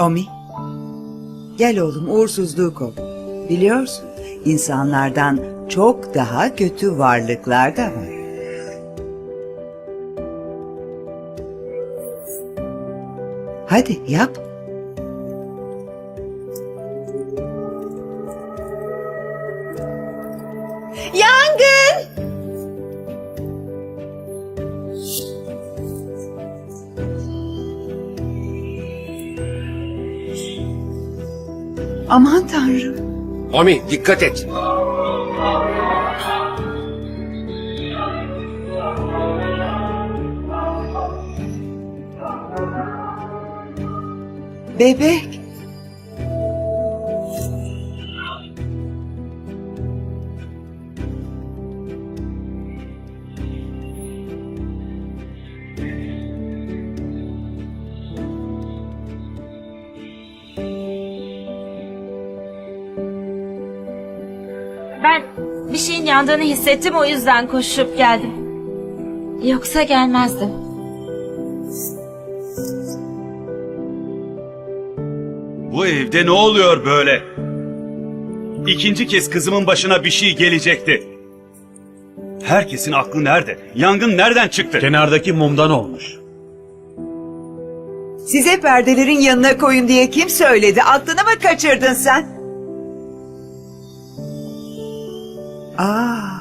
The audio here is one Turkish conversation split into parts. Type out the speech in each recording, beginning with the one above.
Omi. Gel oğlum uğursuzluğu kov. Biliyorsun insanlardan çok daha kötü varlıklar da var. Hadi yap. Yangın! Aman tanrım. Omi dikkat et. Bebek. Şeyin yandığını hissettim o yüzden koşup geldim. Yoksa gelmezdim. Bu evde ne oluyor böyle? İkinci kez kızımın başına bir şey gelecekti. Herkesin aklı nerede? Yangın nereden çıktı? Kenardaki mumdan olmuş. Size perdelerin yanına koyun diye kim söyledi? Aklını mı kaçırdın sen? Aa,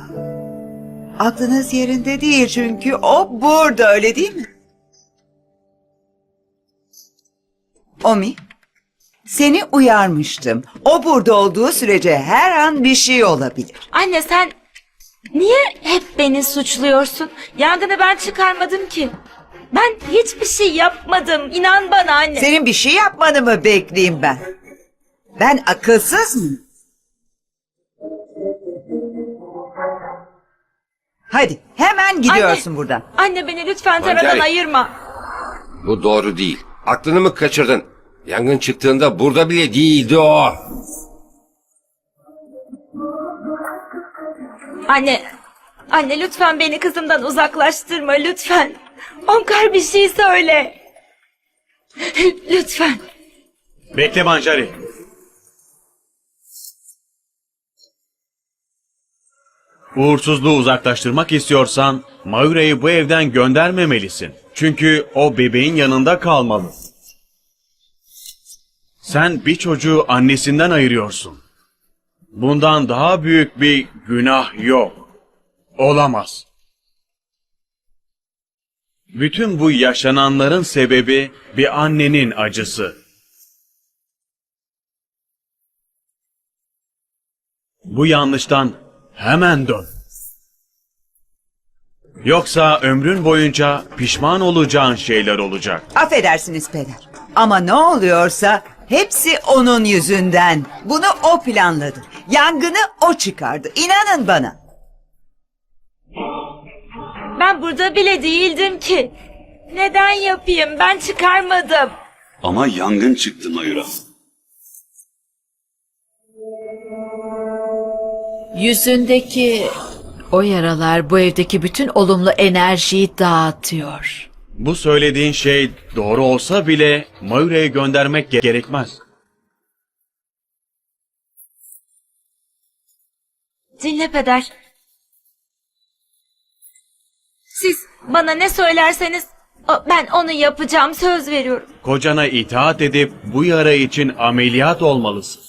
aklınız yerinde değil çünkü o burada öyle değil mi? Omi, seni uyarmıştım. O burada olduğu sürece her an bir şey olabilir. Anne sen niye hep beni suçluyorsun? Yangını ben çıkarmadım ki. Ben hiçbir şey yapmadım. İnan bana anne. Senin bir şey yapmanı mı bekleyeyim ben? Ben akılsız mıyım? Hadi hemen gidiyorsun Anne. buradan. Anne beni lütfen Pancari. taradan ayırma. Bu doğru değil. Aklını mı kaçırdın? Yangın çıktığında burada bile değildi o. Anne, anne lütfen beni kızımdan uzaklaştırma lütfen. Omkar bir şey söyle. lütfen. Bekle Manjari. Uğursuzluğu uzaklaştırmak istiyorsan Mayura'yı bu evden göndermemelisin. Çünkü o bebeğin yanında kalmalı. Sen bir çocuğu annesinden ayırıyorsun. Bundan daha büyük bir günah yok. Olamaz. Bütün bu yaşananların sebebi bir annenin acısı. Bu yanlıştan hemen dön. Yoksa ömrün boyunca pişman olacağın şeyler olacak. Affedersiniz peder. Ama ne oluyorsa hepsi onun yüzünden. Bunu o planladı. Yangını o çıkardı. İnanın bana. Ben burada bile değildim ki. Neden yapayım? Ben çıkarmadım. Ama yangın çıktı Mayura. Yüzündeki o yaralar bu evdeki bütün olumlu enerjiyi dağıtıyor. Bu söylediğin şey doğru olsa bile Mayura'yı göndermek ge- gerekmez. Dinle peder. Siz bana ne söylerseniz o- ben onu yapacağım söz veriyorum. Kocana itaat edip bu yara için ameliyat olmalısın.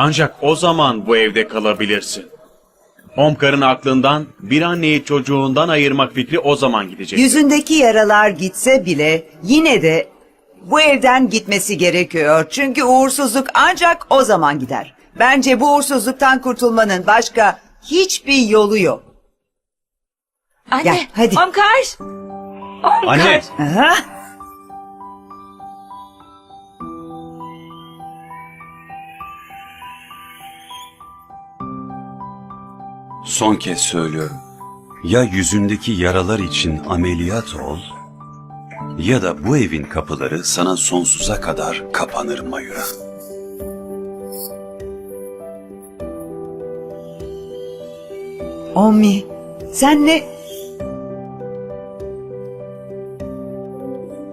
Ancak o zaman bu evde kalabilirsin. Omkar'ın aklından bir anneyi çocuğundan ayırmak fikri o zaman gidecek. Yüzündeki yaralar gitse bile yine de bu evden gitmesi gerekiyor. Çünkü uğursuzluk ancak o zaman gider. Bence bu uğursuzluktan kurtulmanın başka hiçbir yolu yok. Anne, Gel, hadi. Omkar. Omkar. Anne! Aha. Son kez söylüyorum. Ya yüzündeki yaralar için ameliyat ol ya da bu evin kapıları sana sonsuza kadar kapanır Mayura. Omi, sen ne...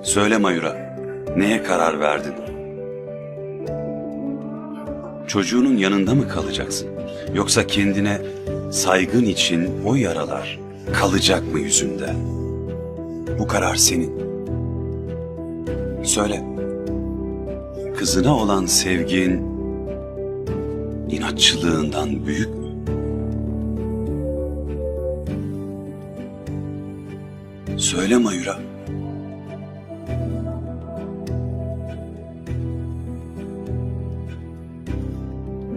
Söyle Mayura, neye karar verdin? Çocuğunun yanında mı kalacaksın? Yoksa kendine saygın için o yaralar kalacak mı yüzünde? Bu karar senin. Söyle. Kızına olan sevgin inatçılığından büyük mü? Söyle Mayura.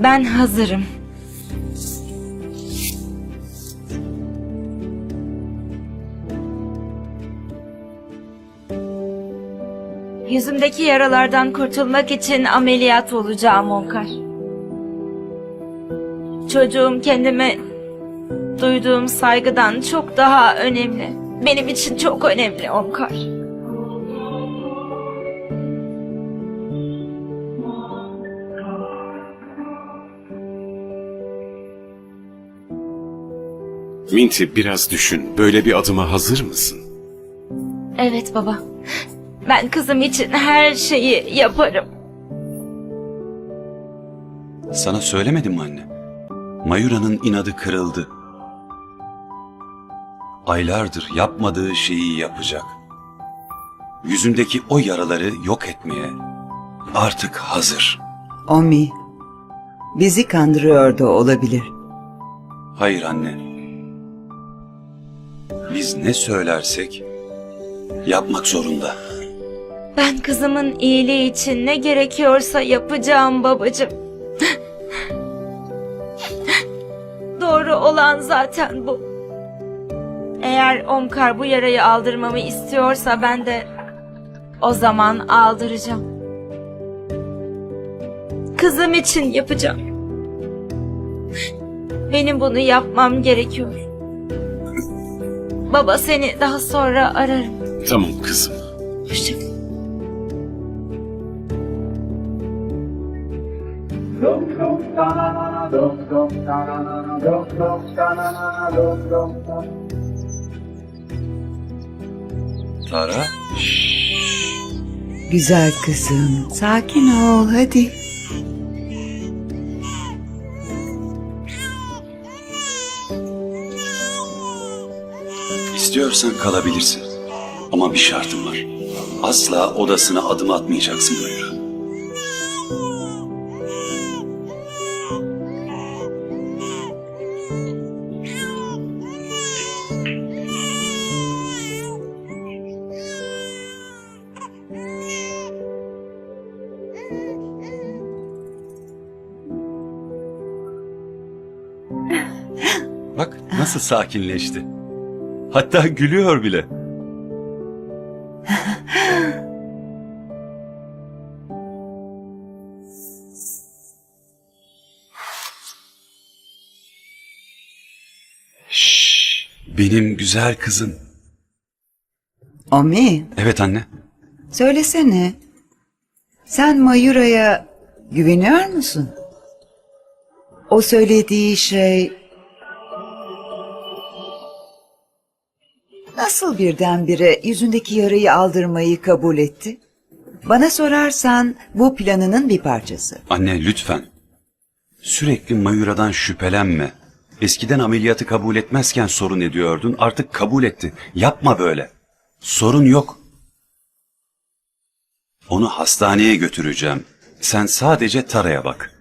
Ben hazırım. Yüzümdeki yaralardan kurtulmak için ameliyat olacağım Onkar. Çocuğum kendime duyduğum saygıdan çok daha önemli. Benim için çok önemli Onkar. Minty biraz düşün. Böyle bir adıma hazır mısın? Evet baba. Ben kızım için her şeyi yaparım. Sana söylemedim mi anne? Mayura'nın inadı kırıldı. Aylardır yapmadığı şeyi yapacak. Yüzündeki o yaraları yok etmeye artık hazır. Omi, bizi kandırıyor da olabilir. Hayır anne. Biz ne söylersek yapmak zorunda. Ben kızımın iyiliği için ne gerekiyorsa yapacağım babacığım. Doğru olan zaten bu. Eğer Omkar bu yarayı aldırmamı istiyorsa ben de o zaman aldıracağım. Kızım için yapacağım. Benim bunu yapmam gerekiyor. Baba seni daha sonra ararım. Tamam kızım. Hoşçakal. Tara, Güzel kızım, sakin ol hadi. istiyorsan kalabilirsin. Ama bir şartım var. Asla odasına adım atmayacaksın Mayura. Bak nasıl sakinleşti. Hatta gülüyor bile. benim güzel kızım. Omi, Evet anne. söylesene. Sen Mayura'ya güveniyor musun? O söylediği şey... Nasıl birdenbire yüzündeki yarayı aldırmayı kabul etti? Bana sorarsan bu planının bir parçası. Anne lütfen. Sürekli Mayura'dan şüphelenme. Eskiden ameliyatı kabul etmezken sorun ediyordun. Artık kabul etti. Yapma böyle. Sorun yok. Onu hastaneye götüreceğim. Sen sadece Tara'ya bak.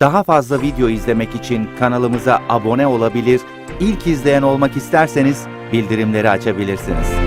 Daha fazla video izlemek için kanalımıza abone olabilir, ilk izleyen olmak isterseniz bildirimleri açabilirsiniz.